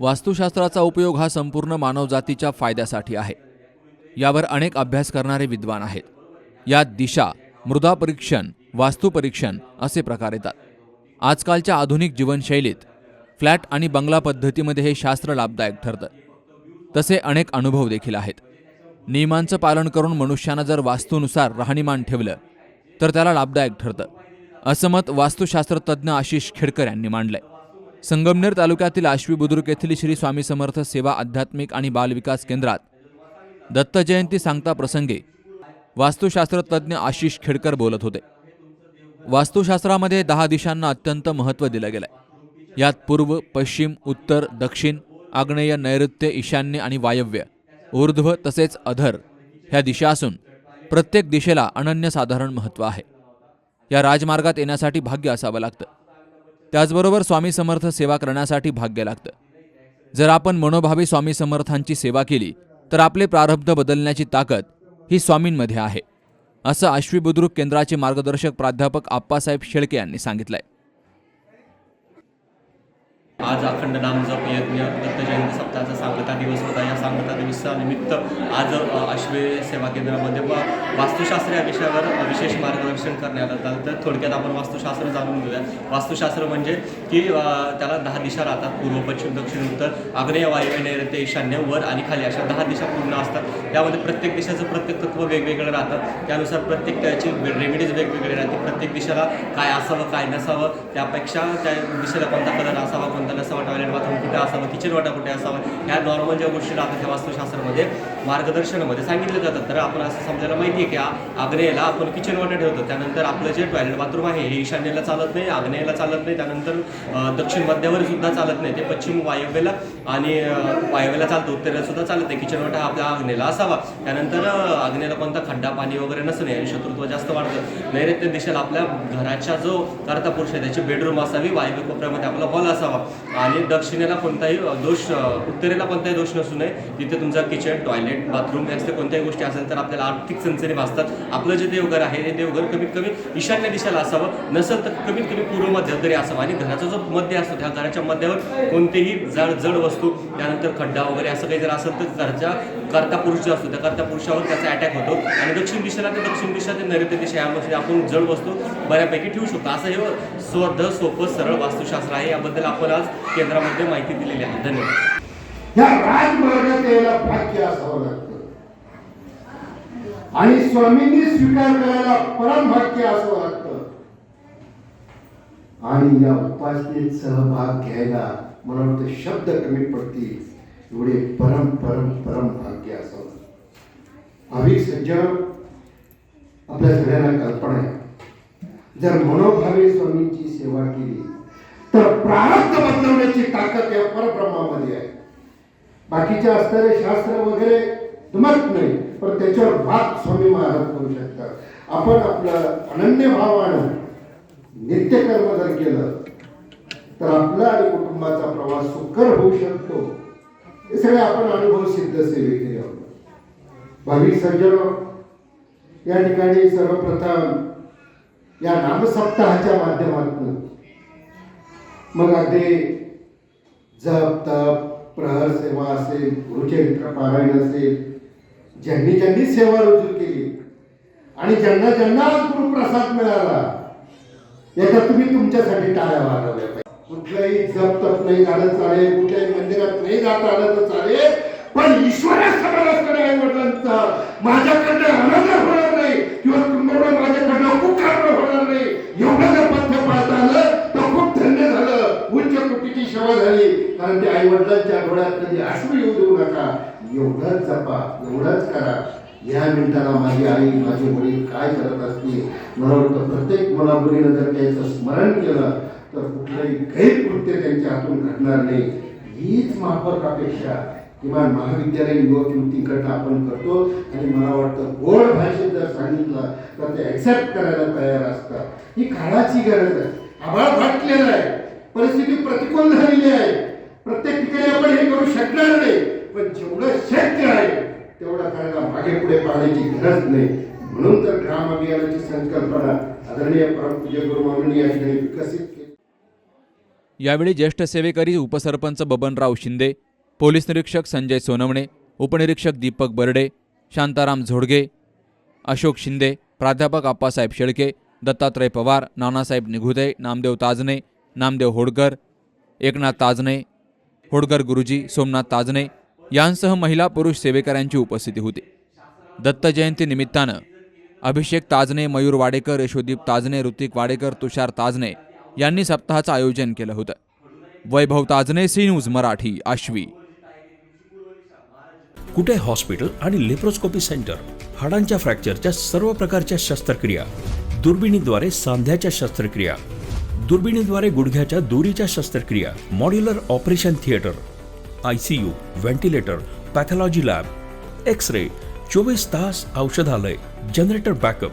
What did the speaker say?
वास्तुशास्त्राचा उपयोग हा संपूर्ण मानवजातीच्या फायद्यासाठी आहे. यावर अनेक अभ्यास करणारे विद्वान आहेत. यात दिशा मृदा परीक्षण वास्तुपरीक्षण असे प्रकार येतात. आजकालच्या आधुनिक जीवनशैलीत फ्लॅट आणि बंगला पद्धतीमध्ये हे शास्त्र लाभदायक ठरतं. तसे अनेक अनुभव देखील आहेत. नियमांचं पालन करून मनुष्यानं जर वास्तूनुसार राहणीमान ठेवलं तर त्याला लाभदायक ठरतं. असं मत वास्तुशास्त्रतज्ञ आशिष खेडकर यांनी मांडलंय. संगमनेर तालुक्यातील आश्वी बुद्रुक येथील श्री स्वामी समर्थ सेवा आध्यात्मिक आणि बालविकास केंद्रात दत्त जयंती सांगता प्रसंगी वास्तुशास्त्रतज्ञ आशिष खेडकर बोलत होते. वास्तुशास्त्रामध्ये दहा दिशांना अत्यंत महत्त्व दिलं गेलंय. यात पूर्व पश्चिम उत्तर दक्षिण आग्नेय नैऋत्य ईशान्य आणि वायव्य ऊर्ध्व तसेच अधर ह्या दिशा असून प्रत्येक दिशेला अनन्यसाधारण महत्त्व आहे. या राजमार्गात येण्यासाठी भाग्य असावं लागतं. त्याचबरोबर स्वामी समर्थ सेवा करण्यासाठी भाग्य लागतं. जर आपण मनोभावी स्वामी समर्थांची सेवा केली तर आपले प्रारब्ध बदलण्याची ताकद ही स्वामींमध्ये आहे. असं आश्वी बुद्रुक केंद्राचे मार्गदर्शक प्राध्यापक आप्पासाहेब शेळके यांनी सांगितलंय. आज अखंड नाम जप यज्ञ दत्त जयंती सप्ताहाचा सांगता दिवस होता. या सांगता दिवसानिमित्त आज अश्वे सेवा केंद्रामध्ये व वास्तुशास्त्र या विषयावर विशेष मार्गदर्शन करण्यात आलं. तर थोडक्यात आपण वास्तुशास्त्र जाणून घेऊया वास्तुशास्त्र म्हणजे की त्याला दहा दिशा राहतात. पूर्व पश्चिम दक्षिण उत्तर. आग्नेय वायव्य नैऋत्य ईशान्य वर आणि खाली अशा दहा दिशा पूर्ण असतात. त्यामध्ये प्रत्येक दिशेचं प्रत्येक तत्व वेगवेगळं राहतं. त्यानुसार प्रत्येक त्याची रेमेडीज वेगवेगळे राहते. प्रत्येक दिशेला काय असावं काय नसावं त्यापेक्षा त्या दिशेला कोणता कलर असावा कोणता नसावा टॉयलेट बाथरूम कुठे असावं किचन वाटा कुठे असावा ह्या नॉर्मल ज्या गोष्टी राहतात त्या वास्तुशास्त्रामध्ये मार्गदर्शनामध्ये सांगितलं जातं तर आपण असं समजायला माहिती आहे की आग्नेयला आपण किचन वाटा ठेवतो. त्यानंतर आपलं जे टॉयलेट बाथरूम आहे हे ईशान्येला चालत नाही आग्नेयला चालत नाही. त्यानंतर दक्षिण मध्यावर सुद्धा चालत नाही. ते पश्चिम वायव्यला आणि अ, चालतो त्याला उत्तरेला सुद्धा चालत नाही. किचन वाटा आपल्या आग्नेला असावा. त्यानंतर आग्नेला कोणता खड्डा पाणी वगैरे नसणे आणि शत्रुत्व जास्त वाढतं. नैऋत्य दिशेला आपल्या घराच्या जो कर्ता पुरुष आहे त्याची बेडरूम असावी वायव्य कोपऱ्यामध्ये आपला हॉल असावा. आणि दक्षिणेला कोणताही दोष उत्तरेला कोणताही दोष नसू नये. तिथे तुमचा किचन टॉयलेट बाथरूम याचे कोणत्याही गोष्टी असेल तर आपल्याला आर्थिक चणचणी भासतात. आपलं जे देवघर आहे ते देवघर कमीत कमी ईशान्य दिशेला असावं. नसेल तर कमीत कमी पूर्व मध्य तरी असावं. आणि घराचा जो मध्य असतो त्या घराच्या मध्यावर कोणतेही जड जड वस्तू त्यानंतर खड्डा वगैरे असं काही जर असेल तर घरच्या कर्ता पुरुष जो असतो. त्या कर्ता पुरुषावर त्याचा अटॅक होतो. आणि दक्षिण दिशेला ते दक्षिण दिशा ते नैऋत्य दिशा यामध्ये आपण जड वस्तू बऱ्यापैकी ठेवू शकतो. असं हे स्वध सोपं सरळ वास्तुशास्त्र आहे. याबद्दल आपण आज केंद्रामध्ये माहिती दिलेली आहे. धन्यवाद. या राजमार्गात यायला असावं लागतं. आणि स्वामींनी स्वीकार करायला परम भाग्य असावं लागतं. आणि या उपासनेत सहभाग घ्यायला मला वाटतं शब्द कमी पडतील. एवढे परम परम परम भाग्य असावं भाविक सज्जन आपल्या सगळ्यांना कल्पना आहे. जर मनोभावे स्वामींची सेवा केली तर प्रारब्ध बदलवण्याची ताकद या परब्रह्मामध्ये आहे. बाकीच्या असणारे शास्त्र वगैरे दुमत नाही पण त्याच्यावर भाग स्वामी महाराज करू शकतात. आपण आपलं अनन्य भावानं नित्यकर्म जर केलं तर आपला आणि कुटुंबाचा प्रवास सुकर होऊ शकतो. हे सगळे आपण अनुभव सिद्ध सेवेकडे आहोत. भाविक सज्जन या ठिकाणी सर्वप्रथम या नामसप्ताहाच्या माध्यमातून मग अगदी जप तप प्रहर सेवा असेल गुरुचरित्र पारायण असेल ज्यांनी ज्यांनी सेवा रुजू केली आणि ज्यांना ज्यांना गुरुप्रसाद मिळाला याचा तुम्ही तुमच्यासाठी टाळ्या वाजवल्या. पाहिजे कुठल्याही जप तप नाही झालं चालेल कुठल्याही मंदिरात नाही जात आलं तर चालेल पण ईश्वरासमोर असणाऱ्या आई वडिलांचा. माझ्याकडनं अनादर होणार नाही किंवा तुम्हाला माझ्याकडनं कुकार होणार नाही. एवढं जर पथ्य पाहता आलं तर खूप धन्य झालं. उच्च कुटीची सेवा झाली. कारण ते आई वडिलांच्या डोळ्यात कधी अश्रू येऊ देऊ नका. एवढंच जपा एवढंच करा. या मिनिटाला माझी आई माझे वडील काय करत असतील? मला वाटतं प्रत्येक मुलामुलीनं जर त्याचं स्मरण केलं तर कुठलंही गैरकृत्य त्यांच्या हातून घडणार नाही. हीच माफक अपेक्षा किमान महाविद्यालयीन युवक युवतींकडनं आपण करतो. आणि मला वाटतं गोड भाषेत जर सांगितलं तर ते ऍक्सेप्ट करायला तयार असतात. ही काळाची गरज आहे. आभाळ फाटलेलं आहे. परिस्थिती प्रतिकूल झालेली आहे. प्रत्येक ठिकाणी आपण हे करू शकणार नाही. पण जेवढं शक्य आहे तेवढं करायला मागे पुढे पाहण्याची गरज नाही. म्हणून तर ग्राम अभियानाची संकल्पना आदरणीय परमपूज्य गुरु माननीय या ठिकाणी विकसित केली. यावेळी ज्येष्ठ सेवेकरी उपसरपंच बबनराव शिंदे पोलीस निरीक्षक संजय सोनवणे उपनिरीक्षक दीपक बर्डे शांताराम झोडगे अशोक शिंदे प्राध्यापक आप्पासाहेब शेळके दत्तात्रय पवार नानासाहेब निघुदे नामदेव ताजने नामदेव होडकर एकनाथ ताजने होडकर गुरुजी सोमनाथ ताजने यांसह महिला पुरुष सेवेकऱ्यांची उपस्थिती होती. दत्त जयंतीनिमित्तानं अभिषेक ताजने मयूर वाडेकर यशोदीप ताजने ऋतिक वाडेकर तुषार ताजने यांनी सप्ताहाचं आयोजन केलं होतं. Vaibhav Tajne C news Marathi Ashvi. Kute hospital आणि लेप्रोस्कोपी सेंटर? हाडांच्या फ्रॅक्चरच्या सर्व प्रकारच्या शस्त्रक्रिया. दुर्बिणीद्वारे सांध्याच्या शस्त्रक्रिया. दुर्बिणीद्वारे गुडघ्याच्या दोरीच्या शस्त्रक्रिया. Modular operation theatre. I C U ventilator pathology lab. X ray चोवीस तास औषधालय. Generator backup.